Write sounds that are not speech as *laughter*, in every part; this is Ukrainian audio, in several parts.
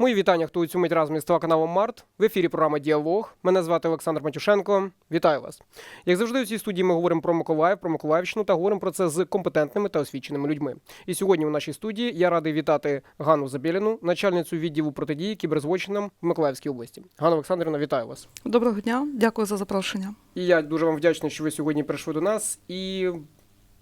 Мої вітання, хто у цю мить разом із телеканалом Март. В ефірі програма Діалог. Мене звати Олександр Матюшенко. Вітаю вас. Як завжди, у цій студії ми говоримо про Миколаїв, про Миколаївщину та говоримо про це з компетентними та освіченими людьми. І сьогодні у нашій студії я радий вітати Ганну Забєліну, начальницю відділу протидії кіберзлочинам в Миколаївській області. Ганна Олександрівна, вітаю вас. Доброго дня, дякую за запрошення. І я дуже вам вдячний, що ви сьогодні прийшли до нас. І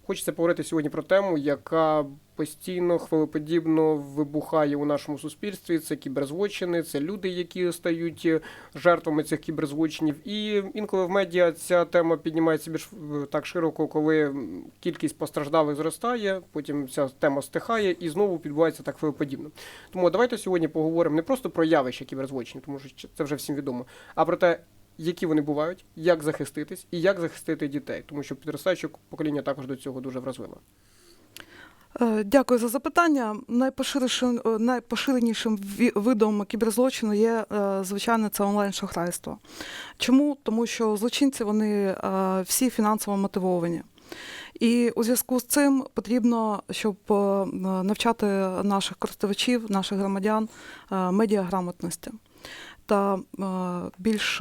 хочеться поговорити сьогодні про тему, яка постійно хвилеподібно вибухає у нашому суспільстві. Це кіберзлочини, це люди, які стають е, жертвами цих кіберзлочинів. І інколи в медіа ця тема піднімається більш е, так широко, коли кількість постраждалих зростає, потім ця тема стихає і знову відбувається так хвилеподібно. Тому давайте сьогодні поговоримо не просто про явище кіберзлочинів, тому що це вже всім відомо, а про те, які вони бувають, як захиститись і як захистити дітей, тому що підростаюче покоління також до цього дуже вразливе. Е, Дякую за запитання. Найпоширенішим, е, найпоширенішим ві- видом кіберзлочину є, е, звичайно, це онлайн-шахрайство. Чому? Тому що злочинці вони всі фінансово мотивовані. І у зв'язку з цим потрібно, щоб навчати наших користувачів, наших громадян медіаграмотності та більш,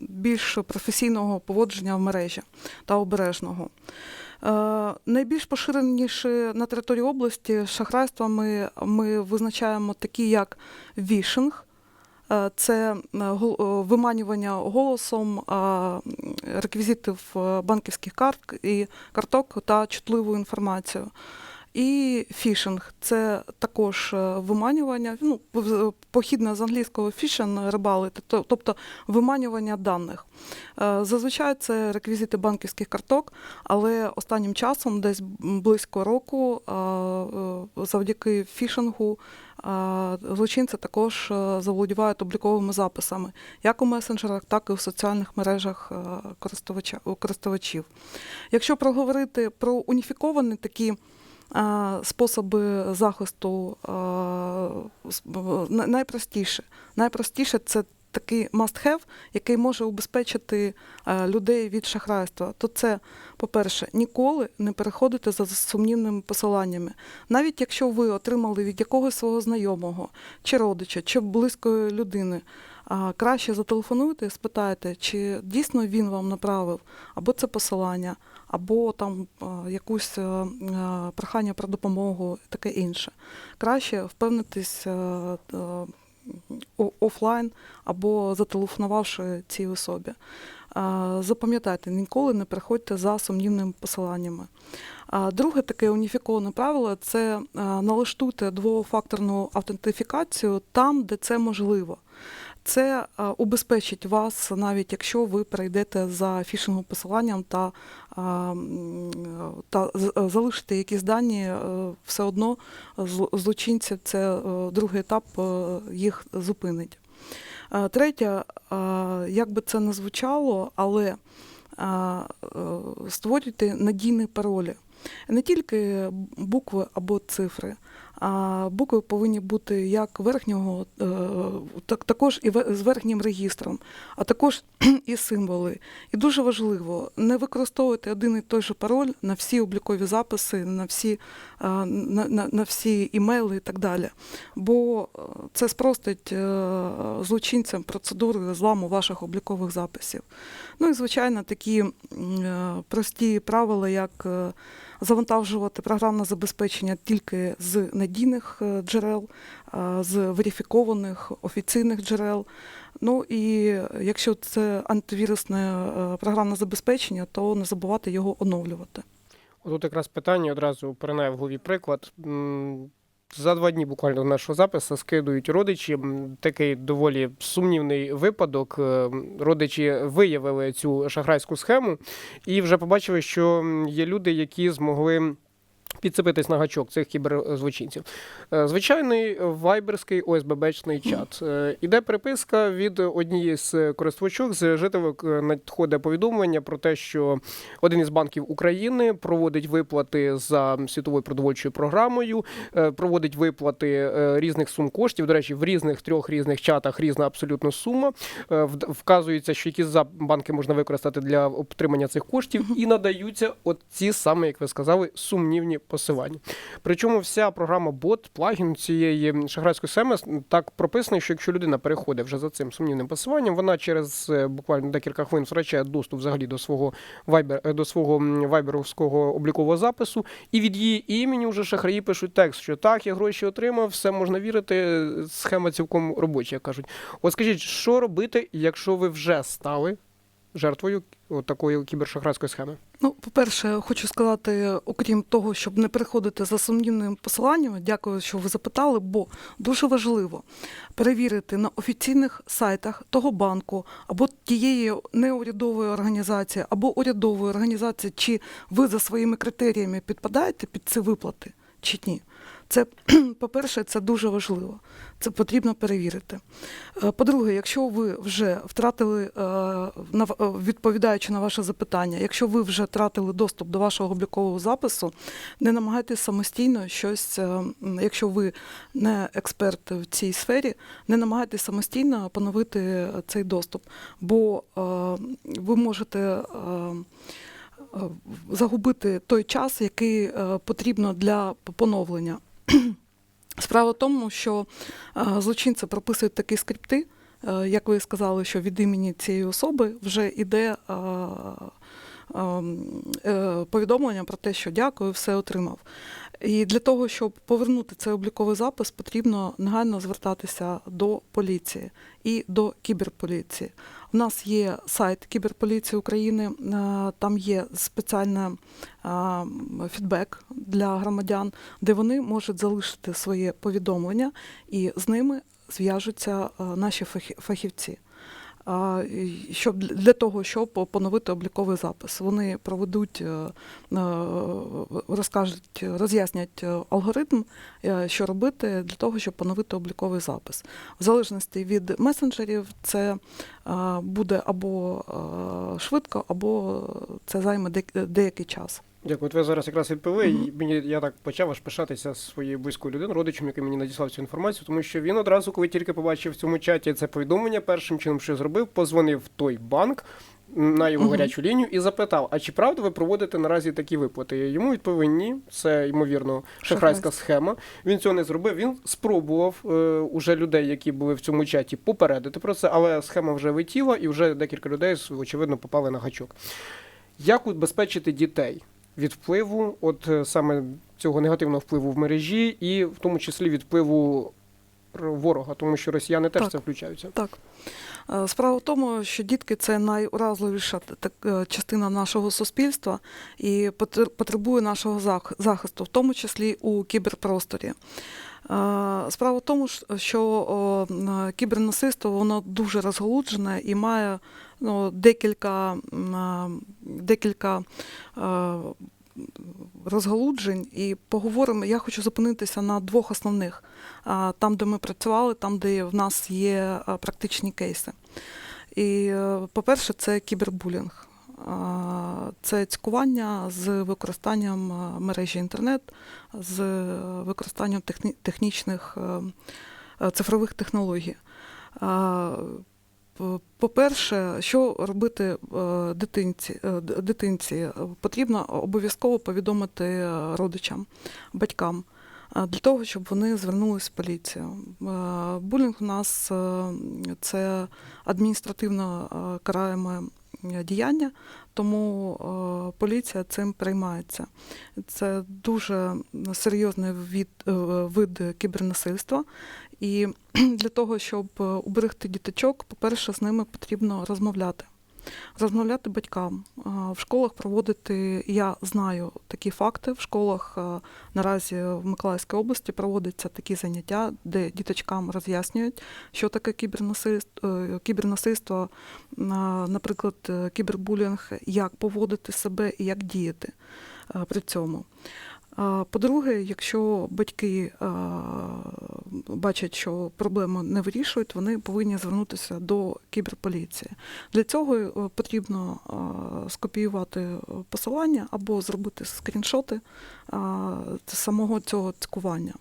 більш професійного поводження в мережі та обережного. Е, Найбільш поширеніші на території області шахрайства ми, визначаємо такі, як вішинг. Е, Це е, е, виманювання голосом е, реквізитів е, банківських карт і карток та чутливу інформацію. І фішинг це також е, виманювання, ну, в- похідне з англійського фішинг рибалити, тобто виманювання даних. Е, Зазвичай це реквізити банківських карток, але останнім часом, десь близько року, е, е, завдяки фішингу, е, злочинці також е, заволодівають обліковими записами, як у месенджерах, так і в соціальних мережах е, користувача- користувачів. Якщо проговорити про уніфіковані такі е, способи захисту, найпростіше. Найпростіше це такий must-have, який може убезпечити людей від шахрайства. То це, по-перше, ніколи не переходити за сумнівними посиланнями. Навіть якщо ви отримали від якогось свого знайомого, чи родича, чи близької людини, краще зателефонуйте спитайте, чи дійсно він вам направив або це посилання, або там а, якусь е, е, прохання про допомогу, таке інше. Краще впевнитись е, е, офлайн або зателефонувавши цій особі. Запам'ятайте, ніколи не приходьте за сумнівними посиланнями. Друге таке уніфіковане правило це налаштуйте двофакторну автентифікацію там, де це можливо. Це убезпечить вас, навіть якщо ви перейдете за фішинговим посиланням та, та е, залишите якісь дані, е, все одно зл- злочинці це е, другий етап е, їх зупинить. Е, Третє, е, як би це не звучало, але е, е, створюйте надійні паролі. Не тільки букви або цифри, а букви повинні бути як верхнього, е, так, також і з верхнім регістром, а також *clears throat* і символи. І дуже важливо не використовувати один і той же пароль на всі облікові записи, на всі, е, на, на, на всі імейли і так далі. Бо е, це спростить злочинцям процедури зламу ваших облікових записів. Ну і, звичайно, такі прості правила, як завантажувати програмне забезпечення тільки з надійних е, джерел, е, з верифікованих офіційних джерел. Ну і якщо це антивірусне е, програмне забезпечення, то не забувати його оновлювати. Тут якраз питання одразу перенає в голові приклад. За два дні буквально нашого запису скидують родичі. Такий доволі сумнівний випадок. Е, Родичі виявили цю шахрайську схему і вже побачили, що є люди, які змогли. Підцепитись на гачок цих кіберзлочинців. Е, Звичайний вайберський ОСББчний *clears throat* чат. Е, Іде переписка від однієї з користувачок з жителок е, надходить повідомлення про те, що один із банків України проводить виплати за світовою продовольчою програмою, е, проводить виплати різних сум коштів. До речі, в різних трьох різних чатах різна абсолютно сума. Вказується, що які за банки можна використати для отримання цих коштів, *clears throat* і надаються от ці саме, як ви сказали, сумнівні посилання. Причому вся програма бот, плагін цієї шахрайської схеми так прописано, що якщо людина переходить вже за цим сумнівним посиланням, вона через е, буквально декілька хвилин втрачає доступ взагалі до свого вайбер е, до свого вайберовського облікового запису, і від її імені вже шахраї пишуть текст, що так, я гроші отримав, все можна вірити, схема цілком робоча, кажуть. От скажіть, що робити, якщо ви вже стали жертвою такої кібершахрайської схеми? Ну, по-перше, хочу сказати, окрім того, щоб не переходити за сумнівними посиланнями, дякую, що ви запитали, бо дуже важливо перевірити на офіційних сайтах того банку або тієї неурядової організації, або урядової організації, чи ви за своїми критеріями підпадаєте під ці виплати, чи ні. Це, *clears throat* по-перше, це дуже важливо. Це потрібно перевірити. Е, По-друге, якщо ви вже втратили, е, е, відповідаючи на ваше запитання, якщо ви вже втратили доступ до вашого облікового запису, не намагайтесь самостійно щось, якщо ви не експерт в цій сфері, не намагайтесь самостійно поновити цей доступ, бо ви можете. Загубити той час, який потрібно для поновлення. Справа в тому, що е, злочинці прописують такі скрипти, е, як ви сказали, що від імені цієї особи вже йде е, повідомлення про те, що дякую, все отримав. І для того, щоб повернути цей обліковий запис, потрібно негайно звертатися до поліції і до кіберполіції. Нас є сайт Кіберполіції України, е, там є спеціальний е, фідбек для громадян, де вони можуть залишити своє повідомлення, і з ними зв'яжуться е, наші фахі- фахівці. Щоб для того, щоб поновити обліковий запис, вони проведуть, е, е, розкажуть, роз'яснять е, алгоритм, що робити для того, щоб поновити обліковий запис. В залежності від месенджерів, це буде або швидко, або це займе деякий час. Дякую. От ви зараз якраз відповіли. І мені я так почав аж пишатися своєю близькою людиною, родичем, який мені надіслав цю інформацію, тому що він одразу, коли тільки побачив в цьому чаті це повідомлення, першим чином, що зробив, позвонив в той банк на його гарячу лінію і запитав: а чи правда ви проводите наразі такі виплати? Йому відповіли ні, це ймовірно шахрайська схема. Він цього не зробив. Він спробував е, уже людей, які були в цьому чаті, попередити про це, але схема вже летіла, і вже декілька людей очевидно попали на гачок. Як убезпечити дітей від впливу, от е, саме цього негативного впливу в мережі, і в тому числі від впливу ворога, тому що росіяни теж Так. це включаються. Так. Е, Справа в тому, що дітки це найуразливіша так, е, частина нашого суспільства і потр- потребує нашого зах- захисту, в тому числі у кіберпросторі. Справа в тому, що кібернасильство воно дуже розголуджене і має ну, декілька, декілька розгалуджень. І поговоримо. Я хочу зупинитися на двох основних там, де ми працювали, там, де в нас є практичні кейси. І, е, по-перше, це кібербулінг. Це цькування з використанням мережі інтернет, з е, використанням техні- технічних е, е, цифрових технологій. По-перше, що робити е, дитинці, е, дитинці? Потрібно обов'язково повідомити е, родичам, батькам для того, щоб вони звернулись в поліцію. Е, Булінг у нас е, це адміністративно е, караємо е, діяння, тому е, поліція цим приймається. Це дуже серйозний від, е, вид кібернасильства. І *clears throat* для того, щоб е, уберегти діточок, по-перше, з ними потрібно розмовляти. Розмовляти батькам. В школах проводити, я знаю такі факти. В школах наразі в Миколаївській області проводяться такі заняття, де діточкам роз'яснюють, що таке кібернасильство, е, кібернасильство, наприклад, е, кібербулінг, як поводити себе і як діяти е, при цьому. По-друге, якщо батьки бачать, що проблему не вирішують, вони повинні звернутися до кіберполіції. Для цього е, потрібно скопіювати посилання або зробити скріншоти самого цього цькування.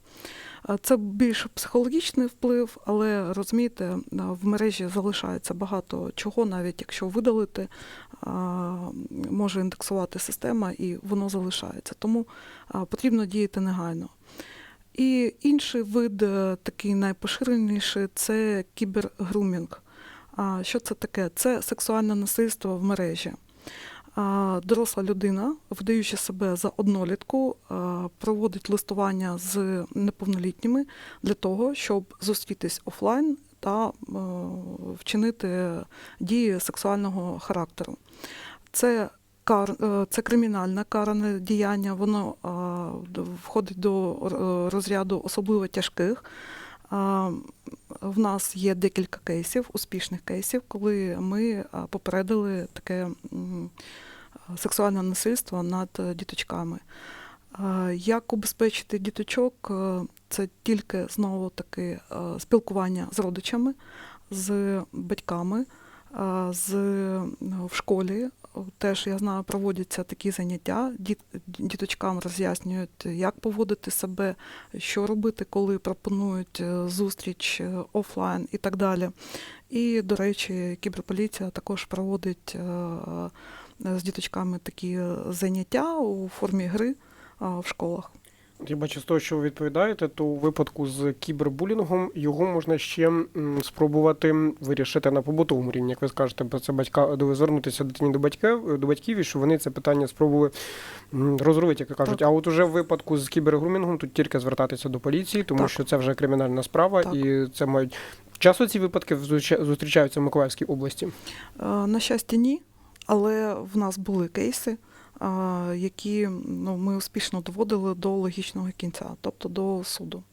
Це більш психологічний вплив, але розумієте, в мережі залишається багато чого, навіть якщо видалити, може індексувати система і воно залишається. Тому потрібно діяти негайно. І інший вид, е, такий найпоширеніший, це кібергрумінг. Що це таке? Це сексуальне насильство в мережі. Доросла людина, вдаючи себе за однолітку, проводить листування з неповнолітніми для того, щоб зустрітись офлайн та е, вчинити дії сексуального характеру. Це кар, е, це кримінальне каране діяння, воно входить до е, розряду особливо тяжких. В нас є декілька кейсів, успішних кейсів, коли ми попередили таке сексуальне насильство над е, діточками. Як убезпечити діточок? Е, Це тільки знову таки е, спілкування з родичами, з батьками, з в школі. Теж я знаю, проводяться такі заняття. Діточкам роз'яснюють, як поводити себе, що робити, коли пропонують е, зустріч е, офлайн і так далі. І, до речі, кіберполіція також проводить е, е, з діточками такі заняття у формі гри е, в школах. Я бачу з того, що ви відповідаєте, то у випадку з кібербулінгом його можна ще спробувати вирішити на побутовому рівні, як ви скажете, бо це батька до звернутися дитині до батьків до батьків, і що вони це питання спробували розробити, як кажуть. Так. А от уже в випадку з кібергрумінгом тут тільки звертатися до поліції, тому Так. що це вже кримінальна справа, Так. і це мають часто ці випадки зустріча- зустрічаються в Миколаївській області. Е, На щастя, ні, але в нас були кейси, які ну, ми успішно доводили до логічного кінця, тобто до суду.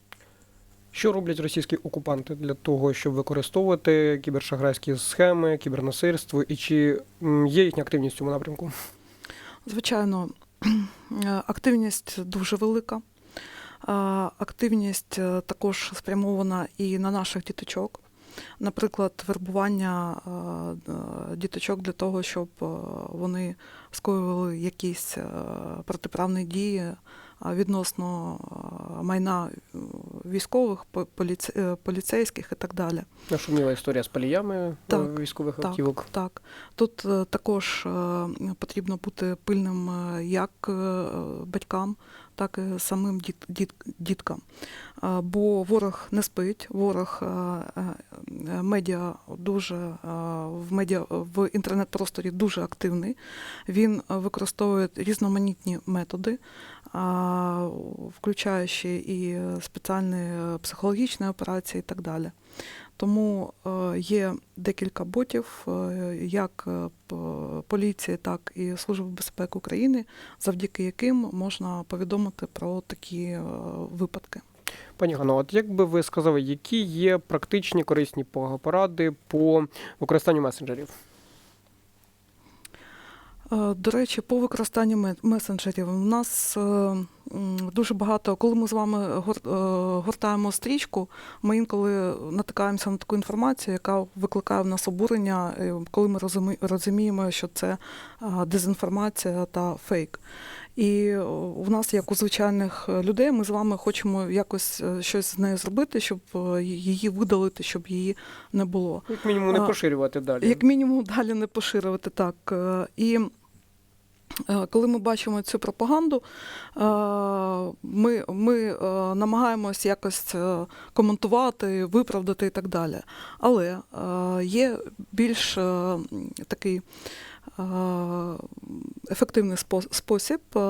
Що роблять російські окупанти для того, щоб використовувати кібершахрайські схеми, кібернасильство, і чи є їхня активність в цьому напрямку? Звичайно, *clears throat* активність дуже велика. Активність е, також спрямована і на наших діточок. Наприклад, вербування е, е, діточок для того, щоб е, вони скоювали якісь протиправні дії відносно майна військових, по- поліцейських і так далі. Нашуміла історія з паліями Так, військових так. автівок. Так, тут також потрібно бути пильним як батькам, так і самим діт, діт, діткам. Бо ворог не спить, ворог медіа дуже в медіа в інтернет-просторі дуже активний. Він використовує різноманітні методи, включаючи і спеціальні психологічні операції і так далі. Тому е, є декілька ботів, е, як е, поліції, так і Служби безпеки України, завдяки яким можна повідомити про такі випадки. Пані Гано, от як би ви сказали, які є практичні корисні поради по використанню месенджерів? Е, До речі, по використанню ме- месенджерів у нас е, дуже багато, коли ми з вами е, гортаємо стрічку, ми інколи натикаємося на таку інформацію, яка викликає в нас обурення, коли ми розуміємо, що це дезінформація та фейк. І в нас, як у звичайних людей, ми з вами хочемо якось щось з нею зробити, щоб її видалити, щоб її не було. Як мінімум не поширювати далі. Як мінімум, далі не поширювати так. І коли ми бачимо цю пропаганду, е, ми, ми е, намагаємось якось е, коментувати, виправдати і так далі. Але е, є більш е, такий е, ефективний спосіб. Е,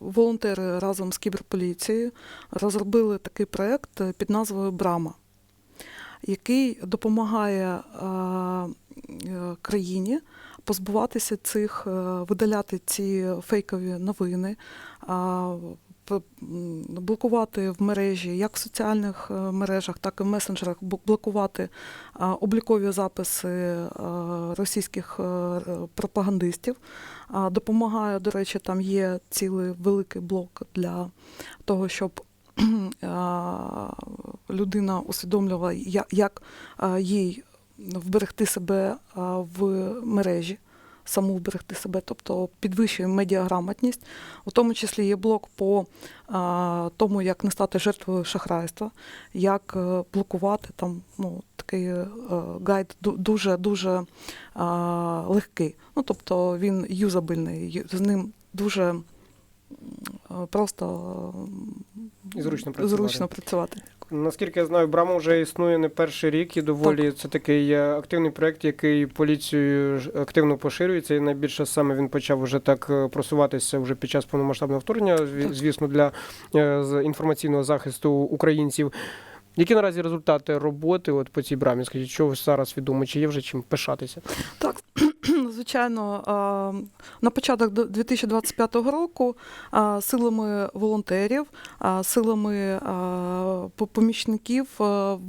Волонтери разом з кіберполіцією розробили такий проєкт під назвою Брама який допомагає е, е, країні позбуватися цих, е, видаляти ці фейкові новини, блокувати в мережі, як в соціальних е, мережах, так і в месенджерах, блокувати облікові записи е, російських пропагандистів. Допомагає, до речі, там є цілий великий блок для того, щоб *clears throat* людина усвідомлювала, як їй вберегти себе в мережі, саму вберегти себе, тобто підвищує медіаграмотність. У тому числі є блок по тому, як не стати жертвою шахрайства, як е, блокувати там ну, такий е, гайд дуже дуже легкий. Ну, тобто він юзабельний, з ним дуже просто зручно працювати. зручно працювати. Наскільки я знаю, Брама вже існує не перший рік і доволі це такий активний проект, який поліцією активно поширюється. І найбільше саме він почав вже так е, просуватися вже під час повномасштабного вторгнення, звісно, для е, інформаційного захисту українців. Які наразі результати роботи от по цій брамі? Скажіть, що зараз відомо? Чи є вже чим пишатися? Так, *clears throat* звичайно, на початок 2025 року силами волонтерів, силами помічників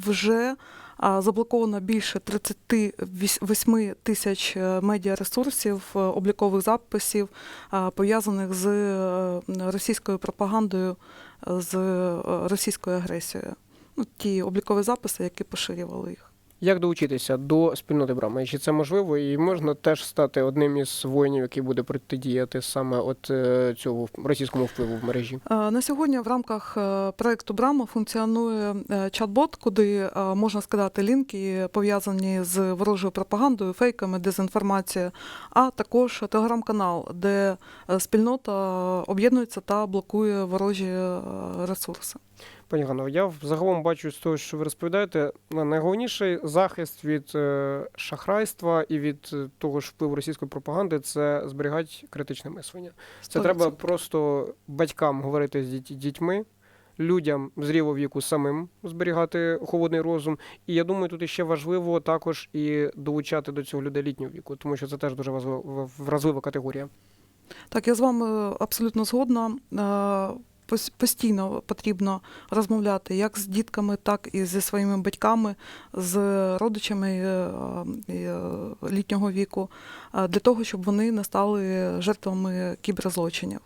вже заблоковано більше 38 тисяч е, медіаресурсів, е, облікових записів, пов'язаних з е, російською пропагандою, е, з е, російською агресією. Ну, ті облікові записи, які поширювали їх. Як долучитися до спільноти Брама? Чи це можливо? І можна теж стати одним із воїнів, який буде протидіяти саме от е, цього російському впливу в мережі? Е, На сьогодні в рамках е, проекту Брама функціонує чат-бот, куди можна скидати лінки, пов'язані з ворожою пропагандою, фейками, дезінформацією, а також телеграм-канал, де спільнота об'єднується та блокує ворожі ресурси. Пані Ганно, я загалом бачу з того, що ви розповідаєте, на- найголовніший захист від е, шахрайства і від е, того ж впливу російської пропаганди це зберігати критичне мислення. Це Сто треба просто батькам говорити з діт- дітьми, людям зрілого віку самим зберігати холодний розум. І я думаю, тут іще важливо також і долучати до цього людей літнього віку, тому що це теж дуже вразлива категорія. Так, я з вами абсолютно згодна. Постійно потрібно розмовляти як з дітками, так і зі своїми батьками, з родичами е, е, літнього віку, е, для того, щоб вони не стали жертвами кіберзлочинів.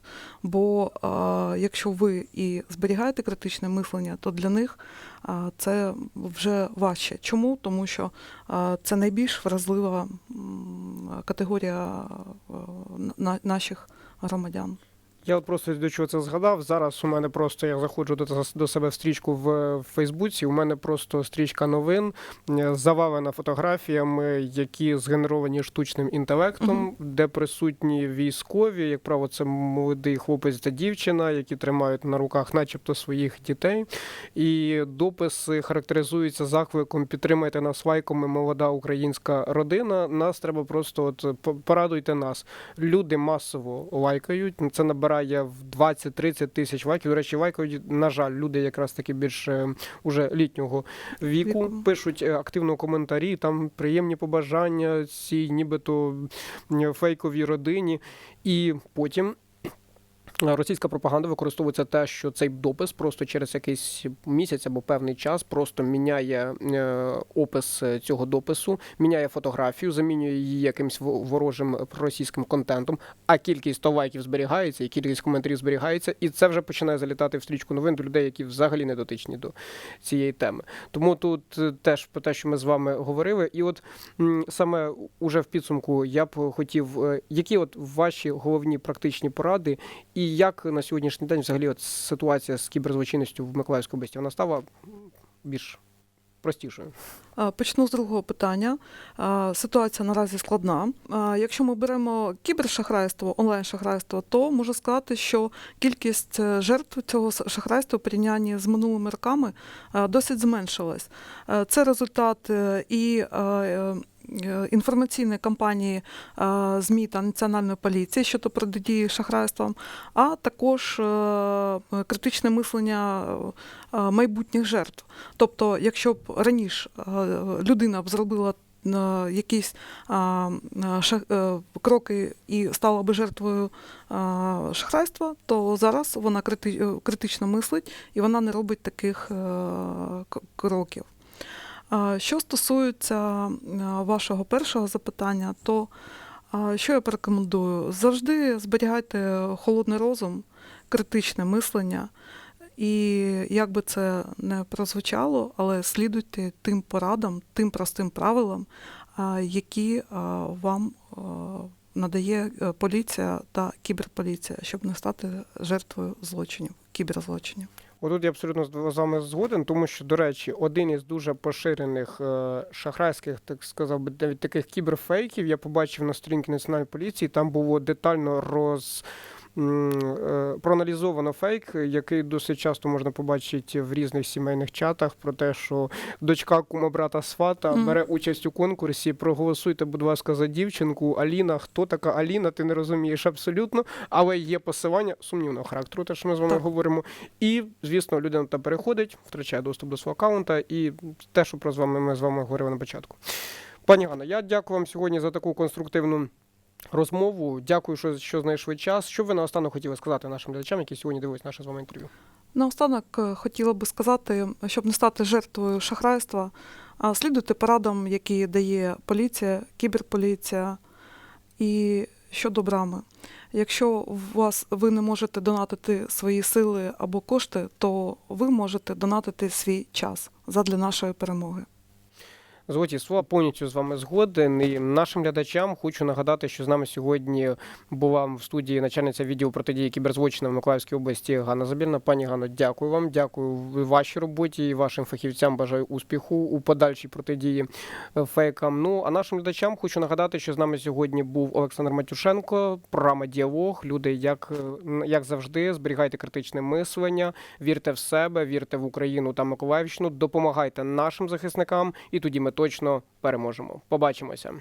Бо якщо ви і зберігаєте критичне мислення, то для них це вже важче. Чому? Тому що це найбільш вразлива категорія на- наших громадян. Я от просто до чого це згадав. Зараз у мене просто я заходжу до, до себе в стрічку в Фейсбуці. У мене просто стрічка новин е, завалена фотографіями, які згенеровані штучним інтелектом, Мгм. де присутні військові. Як правило, це молодий хлопець та дівчина, які тримають на руках, начебто, своїх дітей. І дописи характеризуються закликом Підтримайте нас лайками, молода українська родина. Нас треба просто от порадуйте нас. Люди масово лайкають. Це набирає в 20-30 тисяч лайків. До речі, лайкають, на жаль, люди якраз таки більш е, уже літнього віку. Віку. Пишуть е, активно коментарі, там приємні побажання цій нібито фейковій родині. І потім. Російська пропаганда використовується те, що цей допис просто через якийсь місяць або певний час просто міняє е, опис цього допису, міняє фотографію, замінює її якимсь во- ворожим російським контентом, а кількість то лайків зберігається, і кількість коментарів зберігається, і це вже починає залітати в стрічку новин до людей, які взагалі не дотичні до цієї теми. Тому тут е, теж про те, що ми з вами говорили, і от саме уже в підсумку я б хотів, е, які от ваші головні практичні поради, і як на сьогоднішній день взагалі от ситуація з кіберзлочинністю в Миколаївській області вона стала більш простішою. Почну з другого питання. Ситуація наразі складна. Якщо ми беремо кібершахрайство, онлайн-шахрайство, то можу сказати, що кількість е, жертв цього шахрайства у порівнянні з минулими роками е, досить зменшилась. Е, Це результат і інформаційної кампанії е, ЗМІ та Національної поліції щодо протидії шахрайствам, а також е, критичне мислення е, майбутніх жертв. Тобто, якщо б раніше е, людина б зробила е, якісь е, е, кроки і стала би жертвою шахрайства, то зараз вона крити- е, критично мислить і вона не робить таких е, кроків. Що стосується вашого першого запитання, то що я порекомендую? Завжди зберігайте холодний розум, критичне мислення. І як би це не прозвучало, але слідуйте тим порадам, тим простим правилам, які вам надає е, поліція та кіберполіція, щоб не стати жертвою злочинів, кіберзлочинів. Отут я абсолютно з вами згоден, тому що, до речі, один із дуже поширених е, шахрайських, так сказав би, навіть таких кіберфейків я побачив на сторінці національної поліції. Там було детально роз. Е, Проаналізовано фейк, який досить часто можна побачити в різних сімейних чатах про те, що дочка кума брата свата бере участь у конкурсі. Проголосуйте, будь ласка, за дівчинку. Аліна, хто така Аліна? Ти не розумієш абсолютно, але є посилання сумнівного характеру, те, що ми з вами Так. говоримо. І, звісно, людина там переходить, втрачає доступ до свого аккаунта, і те, що про з вами ми з вами говорили на початку. Пані Ганна, я дякую вам сьогодні за таку конструктивну розмову. Дякую, що, що знайшли час. Що ви наостанок хотіли сказати нашим глядачам, які сьогодні дивились наше з вами інтерв'ю? Наостанок е, хотіла би сказати, щоб не стати жертвою шахрайства, слідуйте порадам, які дає поліція, кіберполіція і щодо брами. Якщо у вас ви не можете донатити свої сили або кошти, то ви можете донатити свій час задля нашої перемоги. Золоті слова повністю з вами згоден. І нашим глядачам хочу нагадати, що з нами сьогодні була в студії начальниця відділу протидії кіберзлочинам в Миколаївській області Ганна Забірна. Пані Ганно, дякую вам. Дякую вашій роботі і вашим фахівцям. Бажаю успіху у подальшій протидії е, фейкам. Ну а нашим глядачам хочу нагадати, що з нами сьогодні був Олександр Матюшенко. Програма діалог. Люди, як, е, як завжди, зберігайте критичне мислення, вірте в себе, вірте в Україну та Миколаївщину, допомагайте нашим захисникам, і тоді ми точно переможемо. Побачимося.